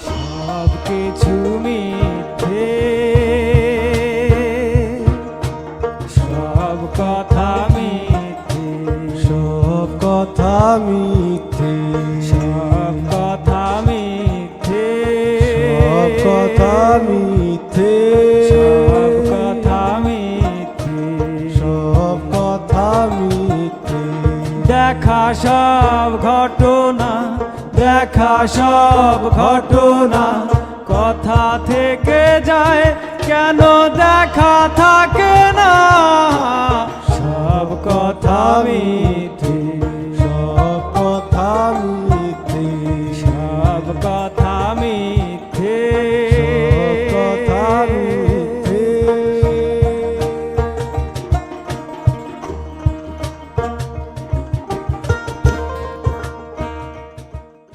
সব কিছু মিথ্যে। সব কথা মিথ্যে। সব কথা মিথ্যে। সব কথা মিথ্যে। সব কথা মিথ্যে। সব কথা মিথ্যে। সব কথা মিথ্যে। দেখা সব ঘটনা দেখা সব ঘটনা কথা থেকে যায় কেন দেখা থাকে না? সব কথা মিথ্যে